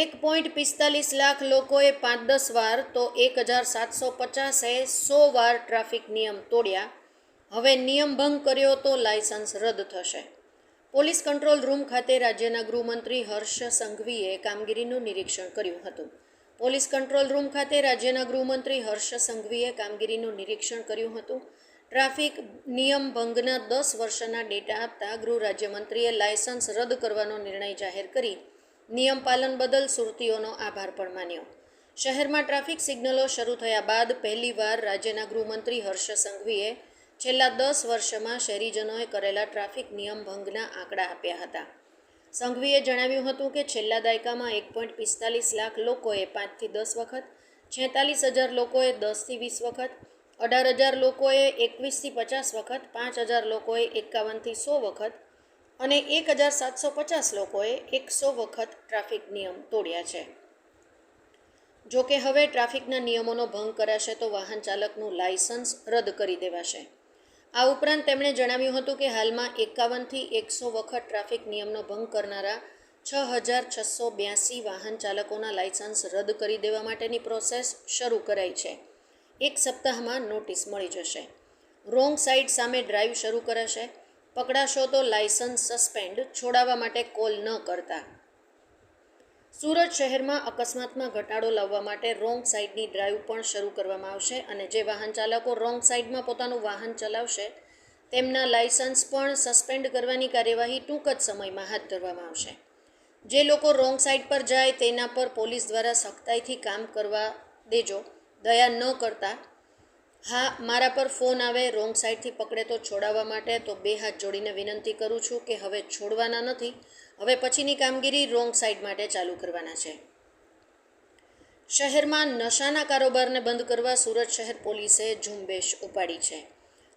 એક પોઈન્ટ પિસ્તાલીસ લાખ લોકોએ પાંચ દસ વાર તો એક હજાર સાતસો પચાસે સો વાર ટ્રાફિક નિયમ તોડ્યા. હવે નિયમ ભંગ કર્યો તો લાયસન્સ રદ થશે. પોલીસ કંટ્રોલ રૂમ ખાતે રાજ્યના ગૃહમંત્રી હર્ષ સંઘવીએ કામગીરીનું નિરીક્ષણ કર્યું હતું. પોલીસ કંટ્રોલ રૂમ ખાતે રાજ્યના ગૃહમંત્રી હર્ષ સંઘવીએ કામગીરીનું નિરીક્ષણ કર્યું હતું. ટ્રાફિક નિયમ ભંગના દસ વર્ષના ડેટા આપતા ગૃહ રાજ્યમંત્રીએ લાયસન્સ રદ કરવાનો નિર્ણય જાહેર કરી નિયમ પાલન બદલ સુરતીઓનો આભાર પણ માન્યો. શહેરમાં ટ્રાફિક સિગ્નલો શરૂ થયા બાદ પહેલીવાર રાજ્યના ગૃહમંત્રી હર્ષ સંઘવીએ છેલ્લા દસ વર્ષમાં શહેરીજનોએ કરેલા ટ્રાફિક નિયમ ભંગના આંકડા આપ્યા હતા. સંઘવીએ જણાવ્યું હતું કે છેલ્લા દાયકામાં એક પોઈન્ટ પિસ્તાલીસ લાખ લોકોએ પાંચથી દસ વખત, છેતાલીસ હજાર લોકોએ દસથી વીસ વખત, અઢાર હજાર લોકોએ એકવીસથી પચાસ વખત, પાંચ હજાર લોકોએ એકાવનથી સો વખત અને એક હજાર સાતસો પચાસ લોકોએ એકસો વખત ટ્રાફિક નિયમ તોડ્યા છે. જો કે હવે ટ્રાફિકના નિયમોનો ભંગ કરાશે તો વાહન ચાલકનું લાયસન્સ રદ કરી દેવાશે. આ ઉપરાંત તેમણે જણાવ્યું હતું કે હાલમાં એકાવનથી એકસો વખત ટ્રાફિક નિયમનો ભંગ કરનારા છ હજાર છસો બ્યાસી વાહન ચાલકોના લાયસન્સ રદ કરી દેવા માટેની પ્રોસેસ શરૂ કરાઈ છે. એક સપ્તાહમાં નોટિસ મળી જશે. રોંગ સાઇડ સામે ડ્રાઈવ શરૂ કરાશે. પકડાશો તો લાયસન્સ સસ્પેન્ડ છોડાવવા માટે કોલ ન કરતા. સુરત શહેરમાં અકસ્માતમાં ઘટાડો લાવવા માટે રોંગ સાઇડની ડ્રાઈવ પણ શરૂ કરવામાં આવશે અને જે વાહન ચાલકો રોંગ સાઇડમાં પોતાનું વાહન ચલાવશે, તેમના લાયસન્સ પણ સસ્પેન્ડ કરવાની કાર્યવાહી ટૂંક જ સમયમાં હાથ ધરવામાં આવશે. જે લોકો રોંગ સાઇડ પર જાય તેના પર પોલીસ દ્વારા સખ્તાઈથી કામ કરવા દેજો, દયા ન કરતા હા, મારા પર ફોન આવે, રોંગ સાઈડથી પકડે તો છોડાવવા માટે, તો બે હાથ જોડીને વિનંતી કરું છું કે હવે છોડવાના નથી. હવે પછીની કામગીરી રોંગ સાઈડ માટે ચાલુ કરવાના છે. શહેરમાં નશાના કારોબારને બંધ કરવા સુરત શહેર પોલીસે ઝુંબેશ ઉપાડી છે.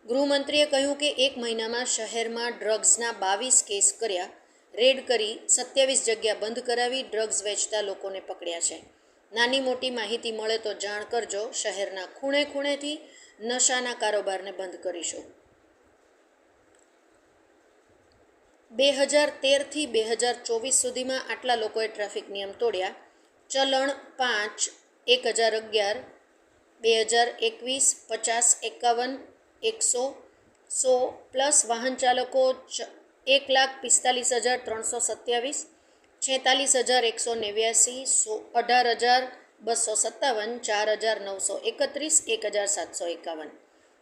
ગૃહમંત્રીએ કહ્યું કે એક મહિનામાં શહેરમાં ડ્રગ્સના બાવીસ કેસ કર્યા. રેડ કરી સત્યાવીસ જગ્યા બંધ કરાવી ડ્રગ્સ વેચતા લોકોને પકડ્યા છે. નાની મોટી માહિતી મળે તો જાણ કરજો શહેરના ખૂણે ખૂણેથી નશાના કારોબારને બંધ કરીશું. બે હજાર તેરથી બે હજાર ચોવીસ સુધીમાં આટલા લોકોએ ટ્રાફિક નિયમ તોડ્યા. ચલણ પાંચ, એક હજાર અગિયાર, બે હજાર એકવીસ, પચાસ, એકાવન, એકસો, સો, પ્લસ વાહન ચાલકો એક લાખ પિસ્તાલીસ હજાર ત્રણસો સત્યાવીસ છેતાલીસ હજાર એકસો નેવ્યાસી, સો અઢાર હજાર બસો સત્તાવન, ચાર હજાર નવસો એકત્રીસ, એક હજાર સાતસો એકાવન.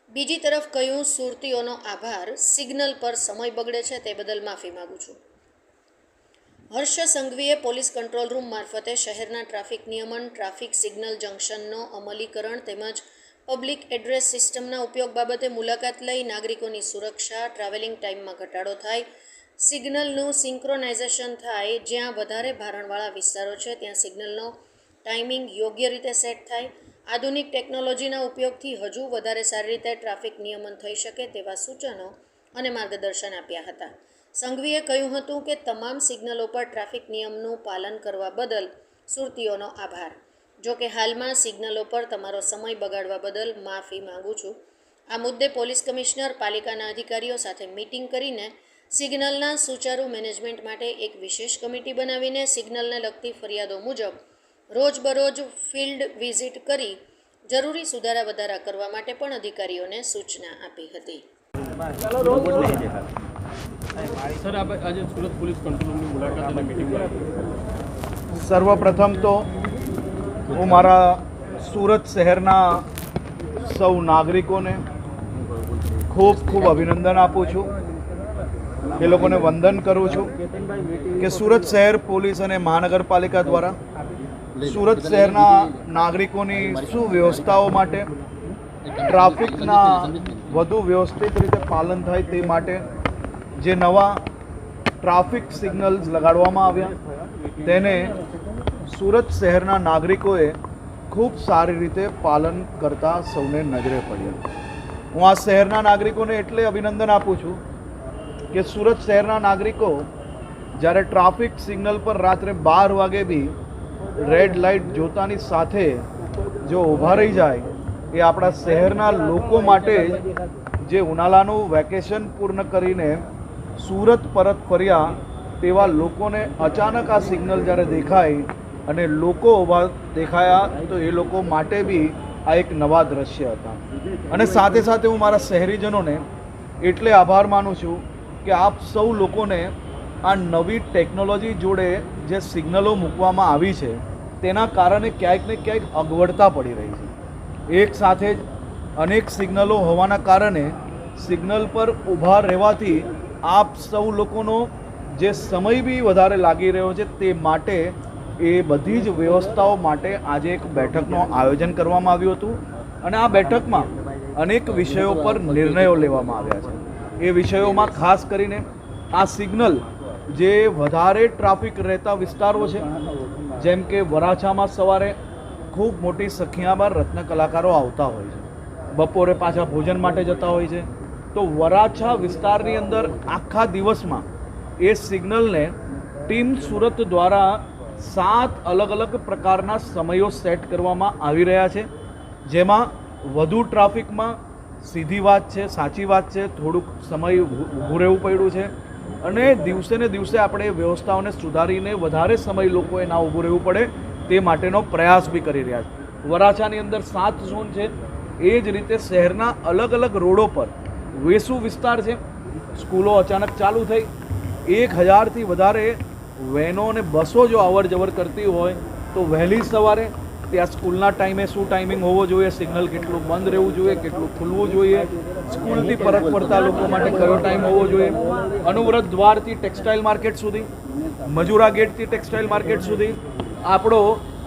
બીજી તરફ કહ્યું સુરતીઓનો આભાર સિગ્નલ પર સમય બગડે છે તે બદલ માફી માગું છું. હર્ષ સંઘવીએ પોલીસ કંટ્રોલ રૂમ મારફતે શહેરના ટ્રાફિક નિયમન, ટ્રાફિક સિગ્નલ જંકશનનો અમલીકરણ તેમજ પબ્લિક એડ્રેસ સિસ્ટમના ઉપયોગ બાબતે મુલાકાત લઈ નાગરિકોની સુરક્ષા ટ્રાવેલિંગ ટાઈમમાં ઘટાડો થાય સિગ્નલનું સિંક્રોનાઇઝેશન થાય, જ્યાં વધારે ભારણવાળા વિસ્તારો છે, ત્યાં સિગ્નલનો ટાઈમિંગ યોગ્ય રીતે સેટ થાય. આધુનિક ટેકનોલોજીના ઉપયોગથી હજુ વધારે સારી રીતે ટ્રાફિક નિયમન થઈ શકે તેવા સૂચનો અને માર્ગદર્શન આપ્યા હતા. સંઘવીએ કહ્યું હતું કે તમામ સિગ્નલો પર ટ્રાફિક નિયમનું પાલન કરવા બદલ સુરતીઓનો આભાર. જો કે હાલમાં સિગ્નલો પર તમારો સમય બગાડવા બદલ માફી માંગુ છું. આ મુદ્દે પોલીસ કમિશનર, પાલિકાના અધિકારીઓ સાથે મીટિંગ કરીને સિગ્નલના સુચારુ મેનેજમેન્ટ માટે એક વિશેષ કમિટી બનાવીને સિગ્નલને લગતી ફરિયાદો મુજબ રોજબરોજ ફિલ્ડ વિઝિટ કરી જરૂરી સુધારા વધારા કરવા માટે પણ અધિકારીઓને સૂચના આપી હતી. સર આજે સુરત પોલીસ કંટ્રોલની મુલાકાત અને સર્વપ્રથમ તો હું મારા સુરત શહેરના સૌ નાગરિકોને ખૂબ ખૂબ અભિનંદન આપું છું. એ લોકોને વંદન કરું છું કે સુરત શહેર પોલીસ અને મહાનગરપાલિકા દ્વારા સુરત શહેરના નાગરિકોની સુવ્યવસ્થાઓ માટે, ટ્રાફિકના વધુ વ્યવસ્થિત રીતે પાલન થાય તે માટે જે નવા ટ્રાફિક સિગ્નલ્સ લગાડવામાં આવ્યા, તેને સુરત શહેરના નાગરિકોએ ખૂબ સારી રીતે પાલન કરતા સૌને નજરે પડ્યા. હું આ શહેરના નાગરિકોને એટલે અભિનંદન આપું છું કે સુરત શહેરના નાગરિકો જ્યારે ટ્રાફિક સિગ્નલ પર રાત્રે બાર વાગે બી રેડ લાઇટ જોતાની સાથે જો ઊભા રહી જાય, એ આપણા શહેરના લોકો માટે જે ઉનાળાનું વેકેશન પૂર્ણ કરીને સુરત પરત ફર્યા તેવા લોકોને અચાનક આ સિગ્નલ જ્યારે દેખાય અને લોકો ઊભા દેખાયા, તો એ લોકો માટે બી આ એક નવા દ્રશ્ય હતા. અને સાથે સાથે હું મારા શહેરીજનોને એટલે આભાર માનું છું કે આપ સૌ લોકોને આ નવી ટેકનોલોજી જોડે જે સિગ્નલો મૂકવામાં આવી છે, તેના કારણે ક્યાંક ને ક્યાંક અગવડતા પડી રહી છે. એક સાથે જ અનેક સિગ્નલો હોવાના કારણે સિગ્નલ પર ઊભા રહેવાથી આપ સૌ લોકોનો જે સમય બી વધારે લાગી રહ્યો છે, તે માટે એ બધી જ વ્યવસ્થાઓ માટે આજે એક બેઠકનું આયોજન કરવામાં આવ્યું હતું. અને આ બેઠકમાં અનેક વિષયો પર નિર્ણયો લેવામાં આવ્યા છે. એ વિષયોમાં ખાસ કરીને આ સિગ્નલ જે વધારે ટ્રાફિક રહેતા વિસ્તારો છે, જેમ કે વરાછામાં સવારે ખૂબ મોટી સંખ્યામાં રત્ન કલાકારો આવતા હોય છે. બપોરે પાછા ભોજન માટે જતા હોય છે. તો વરાછા વિસ્તારની અંદર આખા દિવસમાં એ સિગ્નલને ટીમ સુરત દ્વારા સાત અલગ અલગ પ્રકારના સમયો સેટ કરવામાં આવી રહ્યા છે. જેમાં વધુ ટ્રાફિકમાં સીધી વાત છે, સાચી વાત છે, થોડુંક સમય ઊભું રહેવું પડ્યું છે અને દિવસે ને દિવસે આપણે વ્યવસ્થાઓને સુધારીને વધારે સમય લોકોએ ના ઊભું રહેવું પડે તે માટેનો પ્રયાસ બી કરી રહ્યા છે. વરાછાની અંદર સાત ઝોન છે, એ જ રીતે શહેરના અલગ અલગ રોડો પર વેસુ વિસ્તાર છે, સ્કૂલો અચાનક ચાલુ થઈ, એક હજારથી વધારે વેનો અને બસો જો અવર જવર કરતી હોય તો વહેલી સવારે ત્યાં સ્કૂલના ટાઈમે શું ટાઈમિંગ હોવો જોઈએ, સિગ્નલ કેટલું બંધ રહેવું જોઈએ, કેટલું ખુલવું જોઈએ, સ્કૂલથી પરત ફરતા લોકો માટે કયો ટાઈમ હોવો જોઈએ. અનુવ્રત દ્વારથી ટેક્સટાઇલ માર્કેટ સુધી, મજૂરા ગેટથી ટેક્સટાઇલ માર્કેટ સુધી, આપણો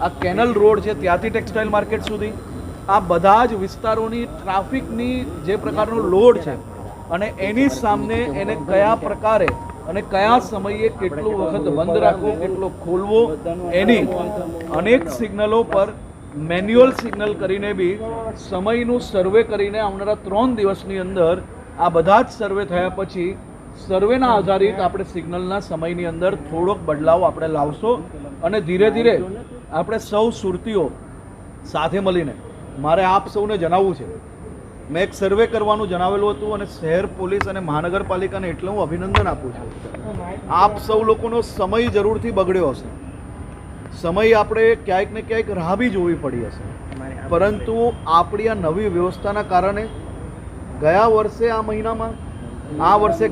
આ કેનલ રોડ છે ત્યાંથી ટેક્સટાઇલ માર્કેટ સુધી, આ બધા જ વિસ્તારોની ટ્રાફિકની જે પ્રકારનો લોડ છે, અને એની સામે એને કયા પ્રકારે અને કયા સમયે કેટલું વખત બંધ રાખવો, કેટલો ખોલવો, એની અનેક સિગ્નલો પર મેન્યુઅલ સિગ્નલ કરીને બી સમયનું સર્વે કરીને આવનારા ત્રણ દિવસની અંદર આ બધા જ સર્વે થયા પછી સર્વેના આધારિત આપણે સિગ્નલના સમયની અંદર થોડોક બદલાવ આપણે લાવશો અને ધીરે ધીરે આપણે સૌ સુરતીઓ સાથે મળીને, મારે આપ સૌને જણાવવું છે મેં એક સર્વે કરવાનું જણાવેલું હતું અને શહેર પોલીસ અને મહાનગરપાલિકાને એટલે હું અભિનંદન આપું છું. આપ સૌ લોકોનો સમય જરૂરથી બગડ્યો હશે. સમય આપણે ક્યાંક ને ક્યાંક રાહ બી જોવી પડી હશે. પરંતુ આપણી આ નવી વ્યવસ્થાના કારણે ગયા વર્ષે આ મહિનામાં, આ વર્ષે